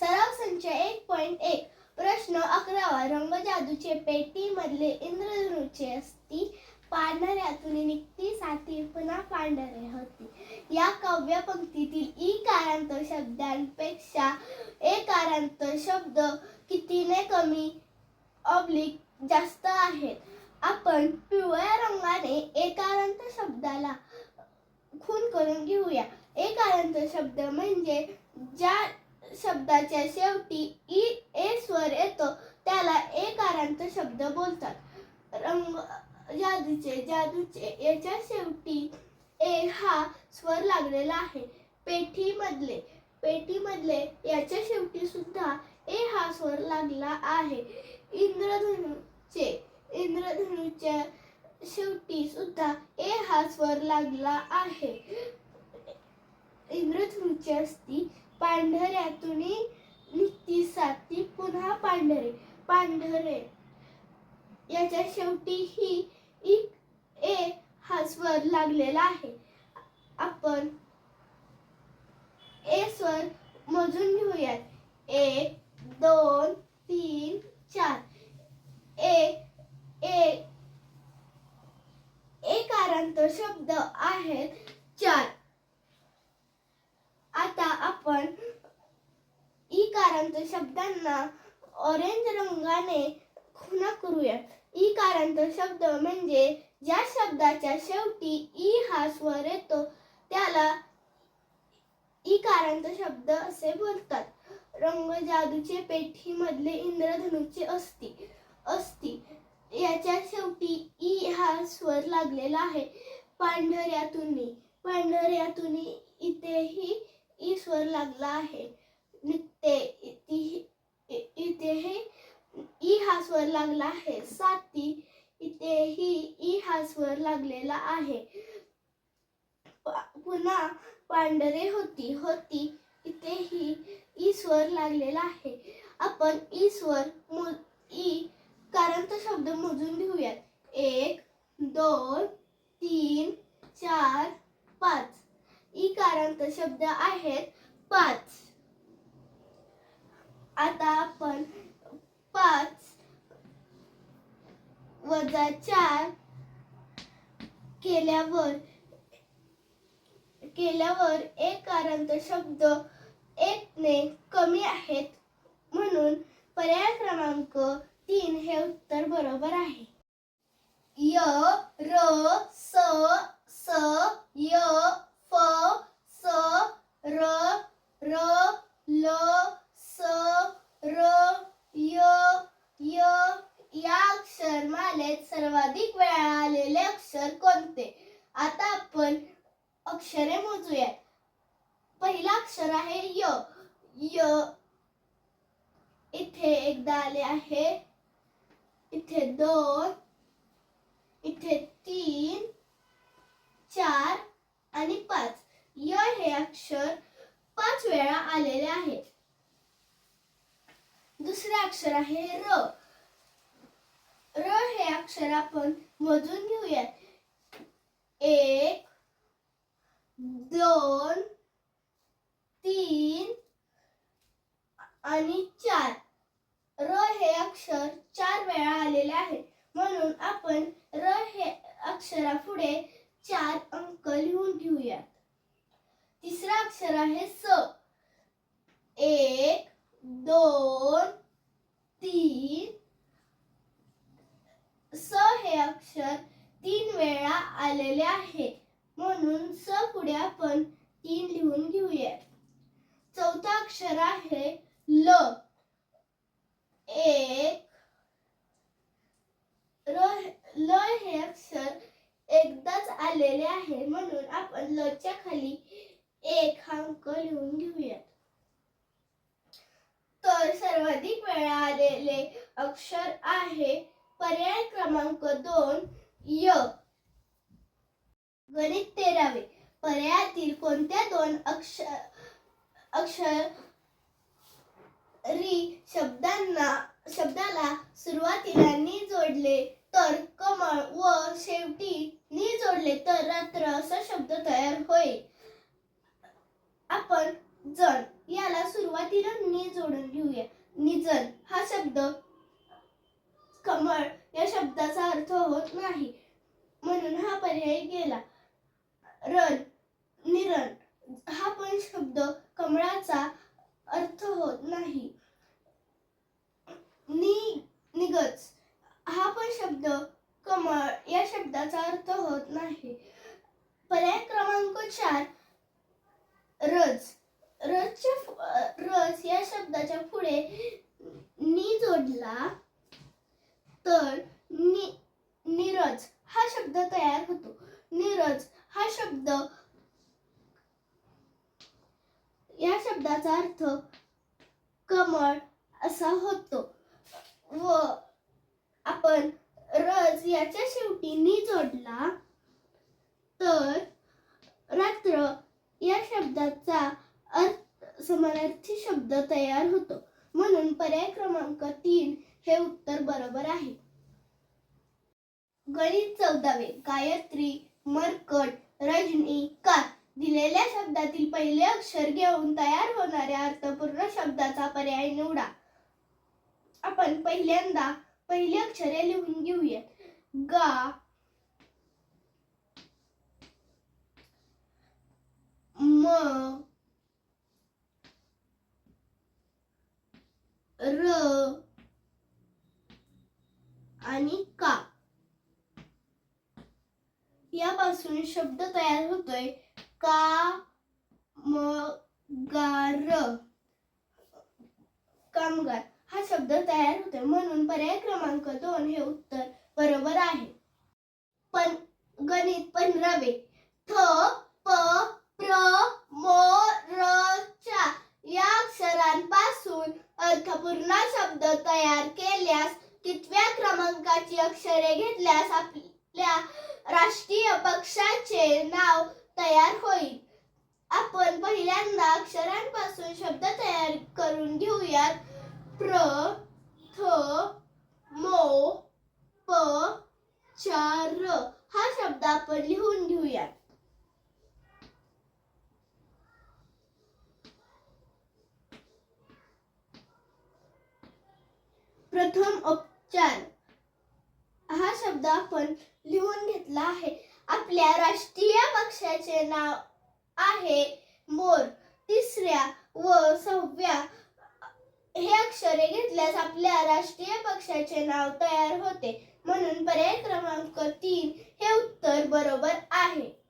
सराव संच एक पॉइंट एक. प्रश्न अकरावा. रंगजादूचे पेटी मधले इंद्रधनुचे असती पांढऱ्यातून निघती साथी पुन्हा पांढरे होती. या काव्य पंक्तीतील ई कारांत शब्दांपेक्षा ए कारांत शब्द कितीने कमी? ऑब्लिक जास्त आहेत. आपण पिवळ्या रंगाने एकारांत शब्दाला खून करून घेऊया. एकारांत शब्द म्हणजे ज्या शब्दाच्या शेवटी ई ए स्वर येतो. त्याला एकारांत शब्द बोलतात. रंग जादूचे जादूचे. याच्या शेवटी ए हा स्वर लागलेला आहे. पेठीमधले पेठीमधले याच्या शेवटी सुद्धा ए हा स्वर लागला आहे. इंद्रधनुचे इंद्रधनुच्या शेवटी सुद्धा ए हा स्वर लागला आहे. इंद्रधनुची असती पांढऱ्यातून निघती साती पुन्हा पांढरे पांढरे. याच्या शेवटी ही एक ए हा स्वर लागलेला आहे. आपण ए स्वर मोजून घेऊयात. एक दोन तीन चार. ए ए एक आरांत शब्द आहेत चार आता आपण कारांत शब्दांना ऑरेंज रंगाने खुणा इ कारांत शब्द म्हणजे ज्या शब्दाच्या शेवटी ई हा स्वर येतो त्याला इकारांत शब्द असे बोलतात. रंग जादूचे पेठीमधले इंद्रधनुचे असती असती याच्या शेवटी ई हा स्वर लागलेला आहे. पांढऱ्यातून पांढऱ्यातून इथेही ई स्वर लागला आहे. निघते इथे इथेही ई हा स्वर लागला आहे. साती इथेही ई हा स्वर लागलेला आहे. पुन्हा पांढरे होती होती. इथेही ई स्वर लागलेला आहे. आपण ई स्वर मो ई कारांत शब्द मोजून घेऊयात. एक दोन तीन चार पाच. ई कारांत शब्द आहेत पाच. आता आपण पाच वजा चार केल्यावर केल्यावर एक कारांत शब्द एकने कमी आहेत म्हणून पर्याय क्रमांक तीन हे उत्तर बरोबर आहे. य र स स य फ स र र ल स र य य या अक्षरमालेत सर्वाधिक वेळा आलेले अक्षर कोणते आता आपण अक्षरे मोजूयात पहिलं अक्षर आहे य. य. इथे एकदा आले आहे. इथे दोन इथे तीन चार आणि पाच. य हे अक्षर पाच वेळा आलेले आहे. दुसरे अक्षर आहे र. र हे अक्षर आपण मोजून घेऊया एक दोन तीन आणि चार. र हे अक्षर चार वेळा आलेले आहे. म्हणून आपण र हे अक्षरापुढे चार अंक लिहून घेऊयात. तिसरा अक्षर आहे स. एक दोन तीन. स हे अक्षर तीन वेळा आलेले आहे. म्हणून स पुढे आपण तीन लिहून घेऊयात चौथा अक्षर आहे. ल एक. र ल हे अक्षर एकदाच आलेले आहे म्हणून आपण लच्या खाली एक अंक लिहून घेऊयात. तर सर्वाधिक वेळा आलेले अक्षर आहे पर्याय क्रमांक दोन य. गणित तेरावे. पर्यायातील कोणत्या दोन अक्षर अक्षर री शब्दांना शब्दाला सुरुवातीला नी जोडले तर कमळ व शेवटी नी जोडले तर रात्र असा शब्द तयार होईल आपण जण याला सुरुवातीला नी जोडून घेऊया. निजन हा शब्द कमळ या शब्दाचा अर्थ होत नाही. म्हणून हा पर्याय गेला. रण निरण हा पण शब्द कमळाचा अर्थ होत नाही नि निगच हा पण शब्द कमळ या शब्दाचा अर्थ होत नाही पर्याय क्रमांक चार रज. रजच्या रज या शब्दाच्या पुढे नी जोडला तर नि नीरज हा शब्द तयार होतो. नीरज हा शब्द या शब्दाचा अर्थ कमळ असा होतो. व आपण रज याच्या शेवटी नी जोडला तर रात्र शब्दाचा अर्थ समानार्थी शब्द तयार होतो. म्हणून पर्याय क्रमांक तीन हे उत्तर बरोबर आहे. गणित चौदावे. गायत्री मरकट रजनी कार दिलेल्या शब्दातील पहिले अक्षर घेऊन तयार होणाऱ्या अर्थपूर्ण शब्दाचा पर्याय निवडा. आपण पहिल्यांदा पहिली अक्षरे लिहून घेऊया गा म र आणि का यापासून शब्द तयार होतोय. का मगार गार कामगार. हा शब्द तयार होतोय. म्हणून पर्याय क्रमांक दोन हे उत्तर बरोबर आहे. पण गणित पंधरावे थ प प्र म र चा या अक्षरांपासून अर्थपूर्ण शब्द तयार केल्यास कितव्या क्रमांकाची अक्षरे घेतल्यास आपल्या राष्ट्रीय पक्षाचे नाव तयार होईल आपण पहिल्यांदा अक्षरांपासून शब्द तयार करून घेऊयात. प्र थ मो प चार हा शब्द आपण लिहून घेऊयात. प्रथम उपचार. हा शब्द आपण लिहून घेतला आहे. आपल्या राष्ट्रीय पक्षाचे नाव आहे मोर तिसऱ्या व सहाव्या हे अक्षरे घेतल्यास आपल्या राष्ट्रीय पक्षाचे नाव तयार होते. म्हणून पर्याय क्रमांक तीन हे उत्तर बरोबर आहे.